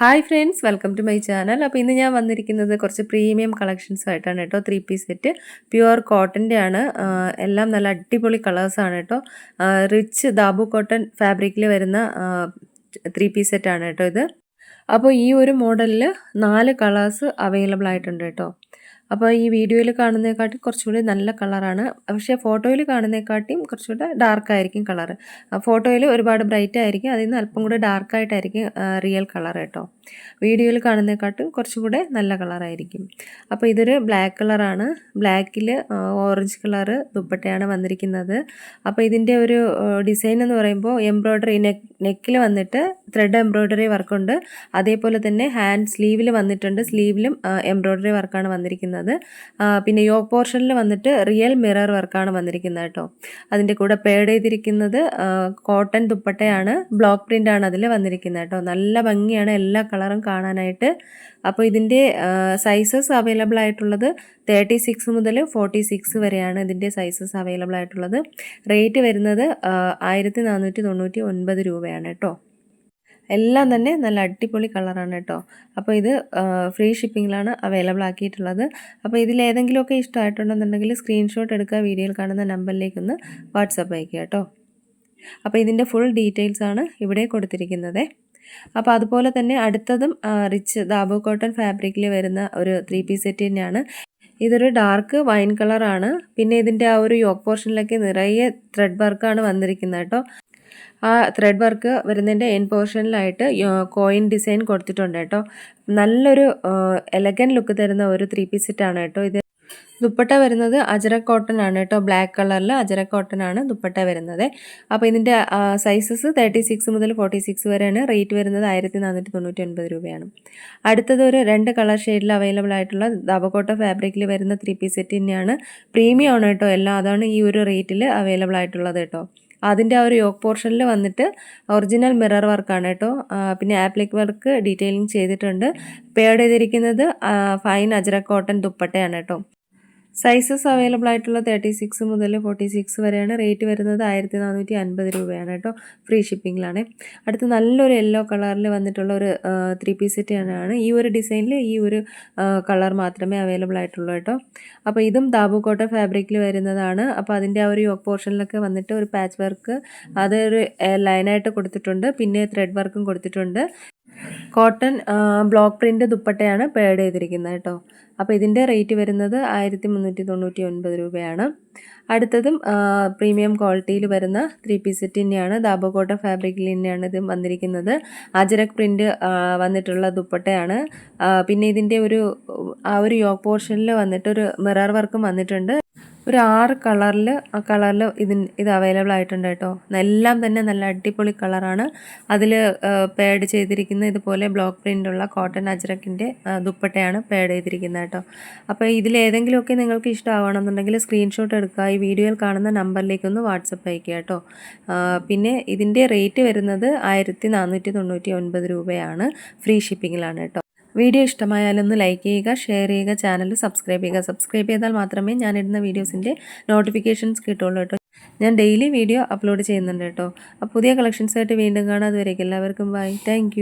Hi friends welcome to my channel. അപ്പോൾ ഇന്ന് ഞാൻ വന്നിരിക്കുന്നത് കുറച്ച് പ്രീമിയം കളക്ഷൻസ് ആയിട്ടാണ് കേട്ടോ. ത്രീ പീസ് സെറ്റ് പ്യുവർ കോട്ടന്റെ ആണ്. എല്ലാം നല്ല അടിപൊളി കളേഴ്സാണ് കേട്ടോ. റിച്ച് ദാബു കോട്ടൺ ഫാബ്രിക്കിൽ വരുന്ന ത്രീ പീസ് സെറ്റാണ് കേട്ടോ ഇത്. അപ്പോൾ ഈ ഒരു മോഡലിൽ നാല് കളേഴ്സ് അവൈലബിൾ ആയിട്ടുണ്ട് കേട്ടോ. അപ്പോൾ ഈ വീഡിയോയിൽ കാണുന്നതിനെക്കാട്ടി കുറച്ചുകൂടി നല്ല കളറാണ് പക്ഷേ ഫോട്ടോയിൽ കാണുന്നതിനെക്കാട്ടിയും കുറച്ചുകൂടെ ഡാർക്ക് ആയിരിക്കും കളർ ഫോട്ടോയിൽ ഒരുപാട് ബ്രൈറ്റ് ആയിരിക്കും അതിൽ നിന്ന് അല്പം കൂടെ ഡാർക്കായിട്ടായിരിക്കും റിയൽ കളർ കേട്ടോ. വീഡിയോയിൽ കാണുന്നതിനെക്കാട്ടും കുറച്ചുകൂടെ നല്ല കളറായിരിക്കും അപ്പോൾ ഇതൊരു ബ്ലാക്ക് കളറാണ് ബ്ലാക്കിൽ ഓറഞ്ച് കളറ് ദുപ്പട്ടയാണ് വന്നിരിക്കുന്നത്. അപ്പോൾ ഇതിന്റെ ഒരു ഡിസൈൻ എന്ന് പറയുമ്പോൾ എംബ്രോയ്ഡറി നെക്ക് നെക്കിൽ വന്നിട്ട് ത്രെഡ് എംബ്രോയ്ഡറി വർക്കുണ്ട് അതേപോലെ തന്നെ ഹാൻഡ് സ്ലീവിൽ വന്നിട്ടുണ്ട്. സ്ലീവിലും എംബ്രോയ്ഡറി വർക്കാണ് വന്നിരിക്കുന്നത്. പിന്നെ യോ പോർഷനിൽ വന്നിട്ട് റിയൽ മിറർ വർക്കാണ് വന്നിരിക്കുന്നത് കേട്ടോ അതിന്റെ കൂടെ പേഡ് ചെയ്തിരിക്കുന്നത് കോട്ടൺ ദുപ്പട്ടയാണ്. ബ്ലോക്ക് പ്രിന്റ് ആണ് അതിൽ വന്നിരിക്കുന്നത് കേട്ടോ നല്ല ഭംഗിയാണ് എല്ലാ കളറും കാണാനായിട്ട്. അപ്പോൾ ഇതിന്റെ സൈസസ് അവൈലബിൾ ആയിട്ടുള്ളത് തേർട്ടി സിക്സ് മുതൽ ഫോർട്ടി സിക്സ് വരെയാണ് ഇതിന്റെ സൈസസ് അവൈലബിൾ ആയിട്ടുള്ളത്. റേറ്റ് വരുന്നത് ആയിരത്തി നാനൂറ്റി തൊണ്ണൂറ്റി ഒൻപത് രൂപയാണ് കേട്ടോ എല്ലാം തന്നെ നല്ല അടിപൊളി കളറാണ് കേട്ടോ. അപ്പോൾ ഇത് ഫ്രീ ഷിപ്പിങ്ങിലാണ് അവൈലബിൾ ആക്കിയിട്ടുള്ളത്. അപ്പോൾ ഇതിൽ ഏതെങ്കിലുമൊക്കെ ഇഷ്ടമായിട്ടുണ്ടെന്നുണ്ടെങ്കിൽ സ്ക്രീൻഷോട്ട് എടുക്കുക വീഡിയോയിൽ കാണുന്ന നമ്പറിലേക്ക് ഒന്ന് വാട്സപ്പ് അയക്കുക കേട്ടോ. അപ്പോൾ ഇതിന്റെ ഫുൾ ഡീറ്റെയിൽസ് ആണ് ഇവിടെ കൊടുത്തിരിക്കുന്നത്. അപ്പോൾ അതുപോലെ തന്നെ അടുത്തതും റിച്ച് ദാബു കോട്ടൺ ഫാബ്രിക്കിൽ വരുന്ന ഒരു ത്രീ പീസ് സെറ്റ് തന്നെയാണ്. ഇതൊരു ഡാർക്ക് വൈൻ കളറാണ്. പിന്നെ ഇതിന്റെ ആ ഒരു യോക്ക് പോർഷനിലൊക്കെ നിറയെ ത്രെഡ് വർക്കാണ് വന്നിരിക്കുന്നത് കേട്ടോ. ആ ത്രെഡ് വർക്ക് വരുന്നതിന്റെ എൻ പോർഷനിലായിട്ട് കോയിൻ ഡിസൈൻ കൊടുത്തിട്ടുണ്ട് കേട്ടോ. നല്ലൊരു എലഗൻ ലുക്ക് തരുന്ന ഒരു ത്രീ പീസ് സെറ്റാണ് കേട്ടോ ഇത്. ദുപ്പട്ട വരുന്നത് അജര കോട്ടൺ ആണ് കേട്ടോ. ബ്ലാക്ക് കളറിൽ അജര കോട്ടൺ ആണ് ദുപ്പട്ട വരുന്നത്. അപ്പോൾ ഇതിന്റെ സൈസസ് തേർട്ടി സിക്സ് മുതൽ ഫോർട്ടി സിക്സ് വരെയാണ്. റേറ്റ് വരുന്നത് ആയിരത്തി നാനൂറ്റി തൊണ്ണൂറ്റി ഒൻപത് രൂപയാണ്. അടുത്തത് ഒരു രണ്ട് കളർ ഷെയ്ഡിൽ അവൈലബിൾ ആയിട്ടുള്ള ദാബക്കോട്ട ഫാബ്രിക്കിൽ വരുന്ന ത്രീ പീസ് സെറ്റ് തന്നെയാണ്. പ്രീമിയം ആണ് കേട്ടോ എല്ലാം. അതാണ് ഈ ഒരു റേറ്റിൽ അവൈലബിൾ ആയിട്ടുള്ളത് കേട്ടോ. അതിന്റെ ആ ഒരു യോക്ക് പോർഷനിൽ വന്നിട്ട് ഒറിജിനൽ മിറർ വർക്കാണ് കേട്ടോ. പിന്നെ ആപ്ലിക് വർക്ക് ഡീറ്റെയിലിംഗ് ചെയ്തിട്ടുണ്ട്. പേഡ് ചെയ്തിരിക്കുന്നത് ഫൈൻ അജറ കോട്ടൺ ദുപ്പട്ടയാണ് കേട്ടോ. സൈസസ് അവൈലബിൾ ആയിട്ടുള്ള തേർട്ടി സിക്സ് മുതൽ ഫോർട്ടി സിക്സ് വരെയാണ് റേറ്റ് വരുന്നത് ആയിരത്തി നാനൂറ്റി അൻപത് രൂപയാണ് കേട്ടോ ഫ്രീ ഷിപ്പിങ്ങിലാണ് അടുത്ത് നല്ലൊരു യെല്ലോ കളറിൽ വന്നിട്ടുള്ള ഒരു ത്രീ പീസ് ആണ്. ഈ ഒരു ഡിസൈനിൽ ഈ ഒരു കളർ മാത്രമേ അവൈലബിൾ ആയിട്ടുള്ളൂ കേട്ടോ അപ്പോൾ ഇതും ദാബുക്കോട്ട കോട്ട ഫാബ്രിക്കിൽ വരുന്നതാണ്. അപ്പോൾ അതിന്റെ ആ ഒരു യോക്ക് പോർഷനിലൊക്കെ വന്നിട്ട് ഒരു പാച്ച് വർക്ക് അതൊരു ലൈനായിട്ട് കൊടുത്തിട്ടുണ്ട്. പിന്നെ ത്രെഡ് വർക്കും കൊടുത്തിട്ടുണ്ട്. കോട്ടൺ ബ്ലോക്ക് പ്രിന്റ് ദുപ്പട്ടയാണ് പേഡ് ചെയ്തിരിക്കുന്നത് കേട്ടോ. അപ്പോൾ ഇതിന്റെ റേറ്റ് വരുന്നത് ആയിരത്തി മുന്നൂറ്റി തൊണ്ണൂറ്റി ഒൻപത് രൂപയാണ്. അടുത്തതും പ്രീമിയം ക്വാളിറ്റിയിൽ വരുന്ന ത്രീ പീസ് സെറ്റ് തന്നെയാണ്. ദാബോക്കോട്ട ഫാബ്രിക്കിൽ തന്നെയാണ് ഇത് വന്നിരിക്കുന്നത്. അജരക് പ്രിന്റ് വന്നിട്ടുള്ള ദുപ്പട്ടയാണ്. പിന്നെ ഇതിന്റെ ഒരു ആ ഒരു യോക്ക് പോർഷനിൽ വന്നിട്ട് ഒരു മിറർ വർക്കും വന്നിട്ടുണ്ട്. ഒരു ആറ് കളറിൽ ആ കളറിൽ ഇതിന് ഇത് അവൈലബിൾ ആയിട്ടുണ്ട് കേട്ടോ. എല്ലാം തന്നെ നല്ല അടിപൊളി കളറാണ്. അതിൽ പേഡ് ചെയ്തിരിക്കുന്ന ഇതുപോലെ ബ്ലോക്ക് പ്രിന്റുള്ള കോട്ടൺ അജ്രക്കിന്റെ ദുപ്പട്ടയാണ് പേഡ് ചെയ്തിരിക്കുന്നത് കേട്ടോ. അപ്പോൾ ഇതിലേതെങ്കിലുമൊക്കെ നിങ്ങൾക്ക് ഇഷ്ടമാവണമെന്നുണ്ടെങ്കിൽ സ്ക്രീൻഷോട്ട് എടുക്കുക. ഈ വീഡിയോയിൽ കാണുന്ന നമ്പറിലേക്ക് ഒന്ന് വാട്സപ്പ് അയക്കുക കേട്ടോ. പിന്നെ ഇതിന്റെ റേറ്റ് വരുന്നത് ആയിരത്തി നാനൂറ്റി തൊണ്ണൂറ്റി ഒൻപത് രൂപയാണ്. ഫ്രീ ഷിപ്പിങ്ങിലാണ് കേട്ടോ. വീഡിയോ ഇഷ്ടമായാലൊന്ന് ലൈക്ക് ചെയ്യുക ഷെയർ ചെയ്യുക ചാനൽ സബ്സ്ക്രൈബ് ചെയ്യുക. സബ്സ്ക്രൈബ് ചെയ്താൽ മാത്രമേ ഞാനിടുന്ന വീഡിയോസിന്റെ നോട്ടിഫിക്കേഷൻസ് കിട്ടുള്ളൂ കേട്ടോ. ഞാൻ ഡെയിലി വീഡിയോ അപ്ലോഡ് ചെയ്യുന്നുണ്ട് കേട്ടോ. അപ്പോൾ പുതിയ കളക്ഷൻസായിട്ട് വീണ്ടും കാണാം. അതുവരേക്കും എല്ലാവർക്കും ബൈ താങ്ക്